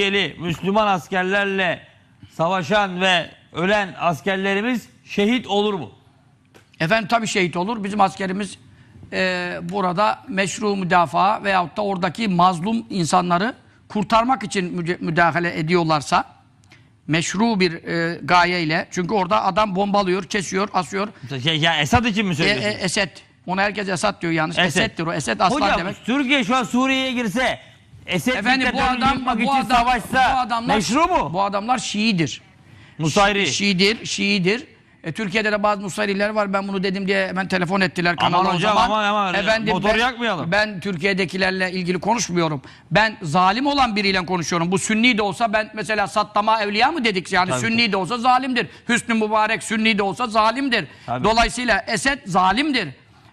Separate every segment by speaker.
Speaker 1: Suriyeli Müslüman askerlerle savaşan ve ölen askerlerimiz şehit olur mu?
Speaker 2: Efendim tabii şehit olur. Bizim askerimiz e, burada meşru müdafaa veyahut da oradaki mazlum insanları kurtarmak için müdahale ediyorlarsa meşru bir e, gayeyle çünkü orada adam bombalıyor, kesiyor, asıyor.
Speaker 1: Şey, ya Esad için mi
Speaker 2: E, e,
Speaker 1: söylüyorsun?
Speaker 2: Esed. Ona herkes Esed diyor yanlış.
Speaker 1: Esed.
Speaker 2: Esed'dir o. Esed aslan
Speaker 1: Hocam
Speaker 2: demek.
Speaker 1: Türkiye şu an Suriye'ye girse Esed
Speaker 2: Efendim bu adam bu
Speaker 1: için
Speaker 2: adam
Speaker 1: savaşsa
Speaker 2: bu adamlar
Speaker 1: meşru mu?
Speaker 2: Bu adamlar Şiidir.
Speaker 1: Nusayri.
Speaker 2: Şiidir, Şiidir. E, Türkiye'de de bazı Nusayriler var. Ben bunu dedim diye hemen telefon ettiler
Speaker 1: Aman
Speaker 2: kanala o
Speaker 1: hocam,
Speaker 2: zaman.
Speaker 1: aman, aman. Motoru
Speaker 2: ben,
Speaker 1: yakmayalım.
Speaker 2: Ben Türkiye'dekilerle ilgili konuşmuyorum. Ben zalim olan biriyle konuşuyorum. Bu Sünni de olsa ben mesela Saddam'a evliya mı dedik? Yani
Speaker 1: Tabii,
Speaker 2: Sünni de olsa zalimdir. Hüsnü Mübarek Sünni de olsa zalimdir.
Speaker 1: Tabii.
Speaker 2: Dolayısıyla Esed zalimdir.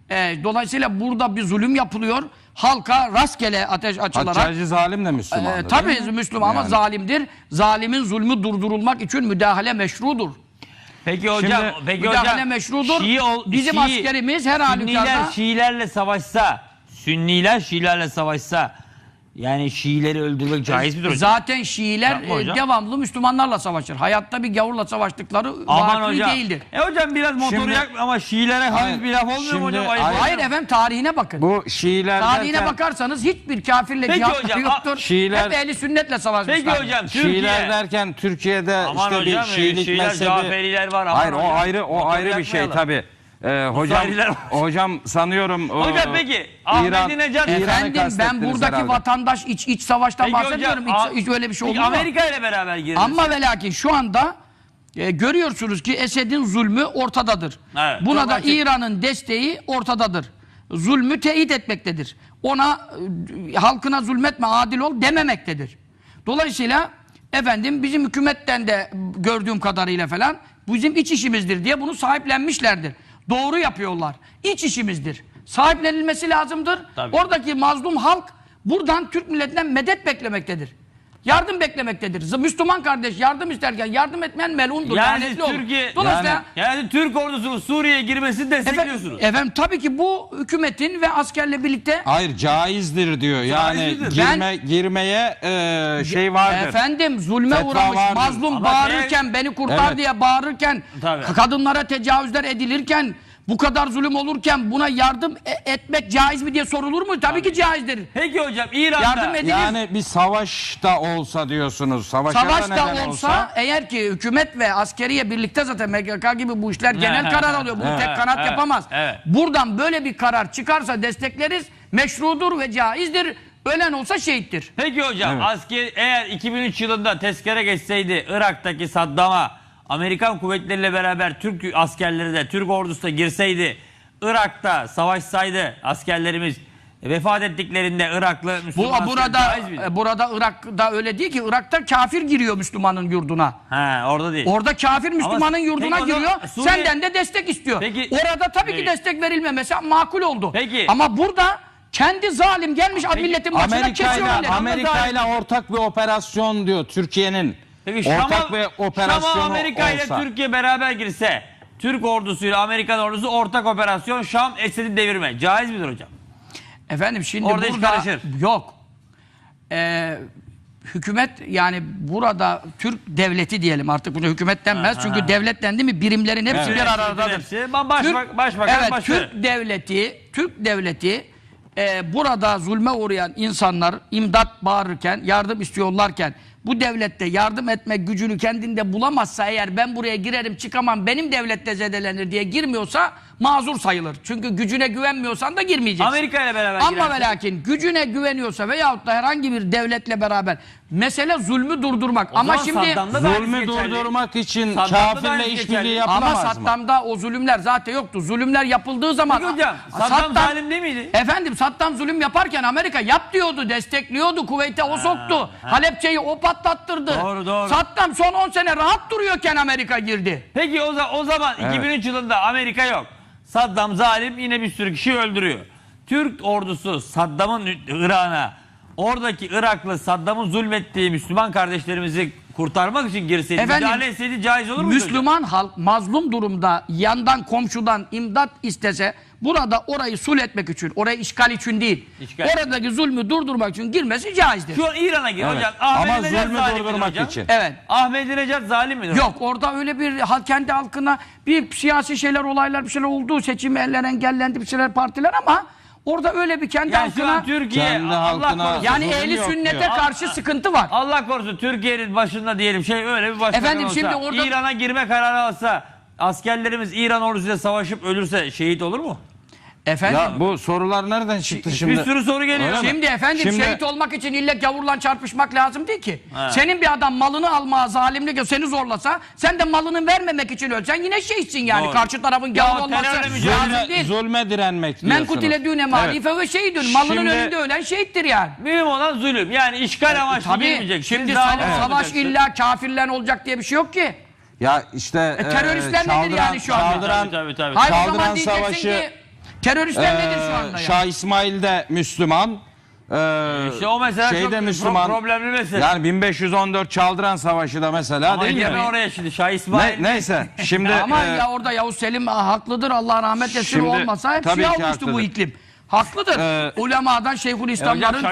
Speaker 2: E, dolayısıyla burada bir zulüm yapılıyor. Halka rastgele ateş açılarak
Speaker 3: Haccacı zalim de Müslümandır.
Speaker 2: ee, tabii? Müslüman ama
Speaker 3: Yani.
Speaker 2: zalimdir. Zalimin zulmü durdurulmak için müdahale meşrudur.
Speaker 1: Peki hocam,
Speaker 3: Şimdi
Speaker 1: peki
Speaker 2: müdahale
Speaker 1: hocam.
Speaker 2: meşrudur.
Speaker 1: Şii ol-
Speaker 2: Bizim
Speaker 1: Şii-
Speaker 2: askerimiz her
Speaker 1: Sünniler
Speaker 2: halükarda
Speaker 1: Şiilerle savaşsa, Sünniler Şiilerle savaşsa yani Şiileri öldürmek caiz midir hocam?
Speaker 2: zaten Şiiler
Speaker 1: Yapma
Speaker 2: e, devamlı Müslümanlarla savaşır. Hayatta bir gavurla savaştıkları
Speaker 1: Aman hocam.
Speaker 2: değildir.
Speaker 1: E hocam biraz motoru
Speaker 3: Şimdi-
Speaker 1: yak ama Şiilere hafif bir laf olmuyor mu
Speaker 3: şimdi-
Speaker 1: hocam? Ayıp
Speaker 3: hayır.
Speaker 2: Hayır efendim tarihine bakın.
Speaker 3: Bu Şiiler
Speaker 2: tarihine
Speaker 3: derken,
Speaker 2: bakarsanız hiçbir kafirle
Speaker 1: Peki
Speaker 2: cihat
Speaker 1: hocam,
Speaker 2: yoktur.
Speaker 3: Şiiler-
Speaker 2: Hep ehli sünnetle savaşmışlar.
Speaker 1: Peki hocam Türkiye.
Speaker 3: Şiiler derken Türkiye'de
Speaker 1: Aman
Speaker 3: işte
Speaker 1: hocam,
Speaker 3: bir Şiilik
Speaker 1: Şiiler,
Speaker 3: mezhebi.
Speaker 1: Caferiler var, aman
Speaker 3: Hayır o
Speaker 1: hocam.
Speaker 3: ayrı o
Speaker 1: Motoru
Speaker 3: ayrı bir şey
Speaker 1: yakmayalım.
Speaker 3: tabi. Ee, hocam
Speaker 1: var.
Speaker 3: hocam sanıyorum
Speaker 1: Hocam
Speaker 3: o-
Speaker 1: peki, Ahmedinejad-
Speaker 3: İran'ı
Speaker 2: Efendim ben
Speaker 3: kastettiniz
Speaker 2: buradaki
Speaker 3: herhalde.
Speaker 2: vatandaş iç iç savaştan
Speaker 1: Peki
Speaker 2: bahsediyorum.
Speaker 1: hocam,
Speaker 2: hiç, hiç öyle bir şey olur
Speaker 1: peki
Speaker 2: mu?
Speaker 1: Amerika ile beraber girdi.
Speaker 2: Ama ve lakin şu anda e, görüyorsunuz ki Esed'in zulmü ortadadır.
Speaker 1: Evet,
Speaker 2: Buna da. İran'ın desteği ortadadır. Zulmü teyit etmektedir. Ona e, halkına zulmetme, adil ol dememektedir. Dolayısıyla efendim bizim hükümetten de gördüğüm kadarıyla falan bizim iç işimizdir diye bunu sahiplenmişlerdir. Doğru yapıyorlar. İç işimizdir. Sahiplenilmesi lazımdır.
Speaker 1: Tabii.
Speaker 2: Oradaki mazlum halk buradan Türk milletinden medet beklemektedir. Yardım beklemektedir. Müslüman kardeş yardım isterken yardım etmeyen melundur.
Speaker 1: Yani. Türkiye-
Speaker 2: Dolayısıyla
Speaker 1: Yani Türk ordusunun Suriye'ye girmesini destekliyorsunuz.
Speaker 2: efendim, efendim tabii ki bu hükümetin ve askerle birlikte
Speaker 3: Hayır caizdir diyor. Yani
Speaker 1: Caizdir.
Speaker 3: girme girmeye e, şey vardır.
Speaker 2: Efendim zulme
Speaker 3: Fetva
Speaker 2: uğramış
Speaker 3: vardır.
Speaker 2: mazlum
Speaker 1: Ama
Speaker 2: bağırırken beni kurtar
Speaker 3: Evet.
Speaker 2: diye bağırırken
Speaker 1: Tabii.
Speaker 2: kadınlara tecavüzler edilirken bu kadar zulüm olurken buna yardım e- etmek caiz mi diye sorulur mu? Tabii, ki caizdir.
Speaker 1: Peki hocam İran'da
Speaker 2: Yardım edilir.
Speaker 3: Yani bir savaş da olsa diyorsunuz. Savaşa
Speaker 2: Savaş
Speaker 3: da
Speaker 2: da
Speaker 3: neden
Speaker 2: olsa, eğer ki hükümet ve askeriye birlikte zaten MGK gibi bu işler genel karar alıyor. Bunu tek kanat yapamaz.
Speaker 1: evet.
Speaker 2: Buradan böyle bir karar çıkarsa destekleriz. Meşrudur ve caizdir. Ölen olsa şehittir.
Speaker 1: Peki hocam
Speaker 3: Evet.
Speaker 1: asker eğer 2003 yılında tezkere geçseydi Irak'taki Saddam'a Amerikan kuvvetleriyle beraber Türk askerleri de Türk ordusu da girseydi Irak'ta savaşsaydı askerlerimiz vefat ettiklerinde Iraklı
Speaker 2: Bu
Speaker 1: Müslüman asker
Speaker 2: burada e, burada Irak'ta öyle değil ki. Irak'ta kafir giriyor Müslümanın yurduna.
Speaker 1: He orada değil.
Speaker 2: Orada kafir Müslümanın
Speaker 1: peki
Speaker 2: yurduna giriyor.
Speaker 1: Suriye-
Speaker 2: Senden de destek istiyor.
Speaker 1: Peki-
Speaker 2: Orada tabii ki
Speaker 1: Peki.
Speaker 2: destek verilmemesi makul oldu.
Speaker 1: Peki.
Speaker 2: Ama burada kendi zalim gelmiş milletin başına
Speaker 3: Amerika
Speaker 2: kesiyor.
Speaker 3: Amerika ile ortak bir operasyon diyor Türkiye'nin.
Speaker 1: Peki
Speaker 3: ortak
Speaker 1: Şam'a,
Speaker 3: bir operasyonu
Speaker 1: Şam'a Amerika ile
Speaker 3: olsa.
Speaker 1: Türkiye beraber girse Türk ordusuyla Amerikan ordusu ortak operasyon Şam Esed'i devirme. Caiz midir hocam?
Speaker 2: Efendim şimdi
Speaker 1: Orada iş
Speaker 2: burada
Speaker 1: karışır.
Speaker 2: yok. Ee, hükümet yani burada Türk devleti diyelim artık bunu hükümet denmez. Çünkü devlet dendi mi birimlerin hepsi
Speaker 3: Evet.
Speaker 2: bir aradadır.
Speaker 1: hepsi. Ba- başbak- başbakan,
Speaker 2: evet,
Speaker 1: başkanı.
Speaker 2: Türk devleti, Türk devleti e, burada zulme uğrayan insanlar imdat bağırırken, yardım istiyorlarken bu devlette yardım etme gücünü kendinde bulamazsa eğer ben buraya girerim çıkamam benim devlette zedelenir diye girmiyorsa mazur sayılır. Çünkü gücüne güvenmiyorsan da girmeyeceksin.
Speaker 1: Amerika ile beraber
Speaker 2: Ama ve lakin gücüne güveniyorsa veyahut da herhangi bir devletle beraber mesele zulmü durdurmak.
Speaker 1: O
Speaker 2: ama
Speaker 1: zaman
Speaker 2: şimdi
Speaker 1: Saddam'da da aynısı
Speaker 3: Zulmü
Speaker 1: geçerli.
Speaker 3: durdurmak için
Speaker 1: Saddam'da da
Speaker 3: kafirle
Speaker 1: geçerli.
Speaker 3: işbirliği
Speaker 2: ama
Speaker 3: yapılamaz mı?
Speaker 2: Saddam'da o zulümler zaten yoktu. Zulümler yapıldığı zaman
Speaker 1: Peki hocam Saddam, zalim değil miydi?
Speaker 2: Efendim Saddam zulüm yaparken Amerika yap diyordu, destekliyordu. Kuveyt'e o soktu. Halepçe'yi o patlattırdı.
Speaker 1: Doğru, doğru.
Speaker 2: Saddam son 10 sene rahat duruyorken Amerika girdi.
Speaker 1: Peki o, za- o zaman 2003 yılında Amerika yok. Saddam zalim yine bir sürü kişi öldürüyor. Türk ordusu Saddam'ın Irak'ına oradaki Iraklı Saddam'ın zulmettiği Müslüman kardeşlerimizi kurtarmak için girseydi
Speaker 2: Efendim,
Speaker 1: müdahale etseydi caiz olur muydu? hocam?
Speaker 2: Müslüman halk mazlum durumda yandan komşudan imdat istese burada orayı sul etmek için, orayı işgal için değil,
Speaker 1: İşgal.
Speaker 2: oradaki zulmü durdurmak için girmesi caizdir.
Speaker 1: Şu an İran'a gir
Speaker 3: Evet.
Speaker 1: hocam.
Speaker 3: Ama
Speaker 1: Ahmedinecad
Speaker 3: zulmü
Speaker 1: zalim midir
Speaker 3: durdurmak
Speaker 1: hocam?
Speaker 3: için.
Speaker 2: Evet.
Speaker 1: Ahmedinecad zalim midir?
Speaker 2: Yok orada öyle bir hal- kendi halkına bir siyasi şeyler olaylar bir şeyler oldu seçim eller engellendi bir şeyler partiler ama orada öyle bir kendi
Speaker 1: Yani şu an
Speaker 2: halkına
Speaker 1: Türkiye
Speaker 3: Kendi
Speaker 1: Allah
Speaker 3: halkına-
Speaker 1: korusun.
Speaker 2: yani
Speaker 3: Zulüm
Speaker 2: ehli
Speaker 3: yok
Speaker 2: sünnete
Speaker 3: diyor.
Speaker 2: karşı sıkıntı var.
Speaker 1: Allah korusun Türkiye'nin başında diyelim şey öyle bir başbakan
Speaker 2: Efendim,
Speaker 1: olsa,
Speaker 2: şimdi orada-
Speaker 1: İran'a girme kararı alsa askerlerimiz İran ordusuyla savaşıp ölürse şehit olur mu?
Speaker 2: Efendim
Speaker 3: Ya bu sorular nereden çıktı şimdi?
Speaker 1: Bir sürü soru geliyor.
Speaker 3: Öyle mi?
Speaker 2: Şimdi efendim
Speaker 3: Şimdi-
Speaker 2: şehit olmak için ille gavurla çarpışmak lazım değil ki.
Speaker 1: He.
Speaker 2: Senin bir adam malını almaya zalimlik seni zorlasa sen de malını vermemek için ölsen yine şehitsin yani.
Speaker 1: Doğru.
Speaker 2: Karşı tarafın
Speaker 1: Ya
Speaker 2: gavur olması
Speaker 1: terörle mücadele-
Speaker 2: lazım
Speaker 3: Zulme,
Speaker 2: değil.
Speaker 3: zulme direnmek
Speaker 2: Men
Speaker 3: diyorsunuz.
Speaker 2: kutile düğne marife ve şehidün. Malının
Speaker 3: Şimdi-
Speaker 2: önünde ölen şehittir yani.
Speaker 1: Mühim olan zulüm. Yani işgal amaçlı
Speaker 2: Tabii
Speaker 1: girmeyeceksin.
Speaker 2: şimdi
Speaker 1: zalim
Speaker 2: savaş, savaş illa kafirle olacak diye bir şey yok ki.
Speaker 3: Ya işte
Speaker 2: E, teröristler nedir yani şu anda?
Speaker 3: Çaldıran,
Speaker 1: Tabii, tabii, tabii.
Speaker 2: Hayır diyeceksin
Speaker 3: savaşı,
Speaker 2: ki teröristler
Speaker 3: Ee,
Speaker 2: nedir şu anda
Speaker 3: Şah
Speaker 2: ya?
Speaker 3: İsmail de Müslüman. Ee,
Speaker 1: İşte o mesela
Speaker 3: şey
Speaker 1: çok
Speaker 3: de Müslüman.
Speaker 1: problemli mesele.
Speaker 3: Yani 1514 Çaldıran Savaşı da mesela
Speaker 1: Ama
Speaker 3: değil mi?
Speaker 1: oraya şimdi Şah İsmail.
Speaker 3: Ne, neyse şimdi
Speaker 2: Ama
Speaker 3: e,
Speaker 2: ya orada Yavuz Selim haklıdır Allah rahmet etsin olmasa hep
Speaker 3: ki
Speaker 2: olmuştu bu
Speaker 3: haklıdır.
Speaker 2: iklim. Haklıdır.
Speaker 3: Ee,
Speaker 2: Ulemadan
Speaker 1: hocam
Speaker 2: Şeyhülislamların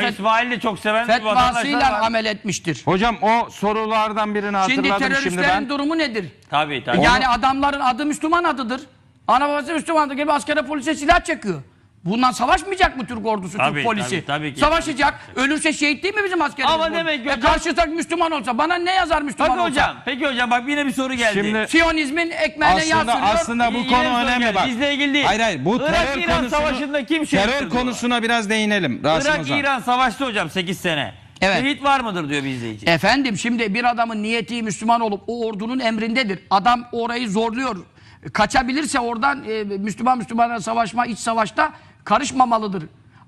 Speaker 1: de çok seven vatandaşlar
Speaker 2: fetvasıyla amel etmiştir.
Speaker 3: hocam o sorulardan birini
Speaker 2: Şimdi
Speaker 3: hatırladım şimdi,
Speaker 2: teröristlerin
Speaker 3: ben.
Speaker 2: durumu nedir?
Speaker 1: Tabii tabii.
Speaker 2: Yani adamların adı Müslüman adıdır. Ana babası Müslümandır gibi askere polise silah çekiyor. Bundan savaşmayacak mı Türk ordusu,
Speaker 1: Tabii,
Speaker 2: Türk polisi?
Speaker 1: tabii, tabii ki.
Speaker 2: Savaşacak. Ölürse şehit değil mi bizim askerimiz?
Speaker 1: Ama
Speaker 2: bu?
Speaker 1: demek ki
Speaker 2: E
Speaker 1: hocam-
Speaker 2: karşıda Müslüman olsa bana ne yazar Müslüman
Speaker 1: Peki
Speaker 2: olsa?
Speaker 1: hocam, peki hocam bak yine bir soru geldi.
Speaker 3: Şimdi-
Speaker 2: Siyonizmin ekmeğine yağ
Speaker 3: Aslında
Speaker 2: sürüyor.
Speaker 3: aslında bu konu önemli
Speaker 1: geldi.
Speaker 3: bak.
Speaker 1: Bizle ilgili değil.
Speaker 3: Hayır hayır bu terör
Speaker 1: Irak-İran
Speaker 3: konusunu
Speaker 1: savaşında kim şehittir
Speaker 3: terör konusuna biraz değinelim Rasim Ozan.
Speaker 1: Irak-İran savaştı hocam 8 sene.
Speaker 2: Evet.
Speaker 1: Şehit var mıdır diyor bir izleyici.
Speaker 2: Efendim şimdi bir adamın niyeti Müslüman olup o ordunun emrindedir. Adam orayı zorluyor. Kaçabilirse oradan e, Müslüman Müslümana savaşma iç savaşta karışmamalıdır.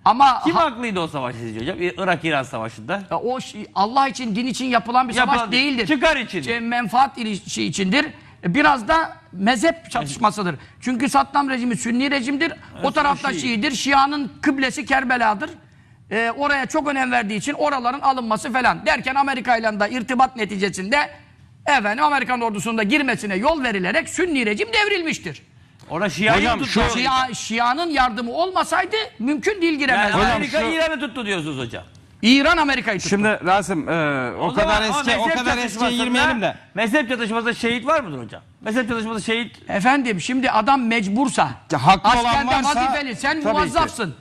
Speaker 2: Ama
Speaker 1: Kim
Speaker 2: ha-
Speaker 1: haklıydı o savaş sizce hocam? Irak-İran savaşında.
Speaker 2: o şi- Allah için din için yapılan bir savaş
Speaker 1: Yapılan-
Speaker 2: değildir.
Speaker 1: Çıkar için.
Speaker 2: Ce- menfaat ilişki içindir. Biraz da mezhep çatışmasıdır. Çünkü Saddam rejimi Sünni rejimdir. O tarafta
Speaker 1: Şii.
Speaker 2: Şii'dir. Şia'nın kıblesi Kerbela'dır. Ee, oraya çok önem verdiği için oraların alınması falan derken Amerika ile de irtibat neticesinde efendim Amerikan ordusunda girmesine yol verilerek Sünni rejim devrilmiştir.
Speaker 1: Orada Şia'yı
Speaker 3: Hocam,
Speaker 1: tuttu.
Speaker 3: şu-
Speaker 2: Şia, Şia'nın yardımı olmasaydı mümkün değil
Speaker 1: Yani
Speaker 2: giremez.
Speaker 1: Amerika
Speaker 3: şu-
Speaker 1: İran'ı tuttu diyorsunuz hocam.
Speaker 2: İran Amerika'yı tuttu.
Speaker 3: Şimdi Rasim e, o,
Speaker 1: O
Speaker 3: kadar
Speaker 1: zaman ama
Speaker 3: eski o kadar eskiye girmeyelim de.
Speaker 1: Mezhep çatışmasında şehit var mıdır hocam? Mezhep çatışmasında şehit
Speaker 2: Efendim şimdi adam mecbursa,
Speaker 3: Ya, haklı olan
Speaker 2: askerde
Speaker 3: varsa,
Speaker 2: vazifeli, sen muvazzafsın.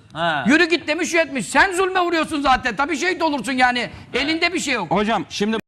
Speaker 2: Yürü git demiş yetmiş. Sen zulme vuruyorsun zaten. Tabii şehit olursun yani. Elinde bir şey yok.
Speaker 3: Hocam şimdi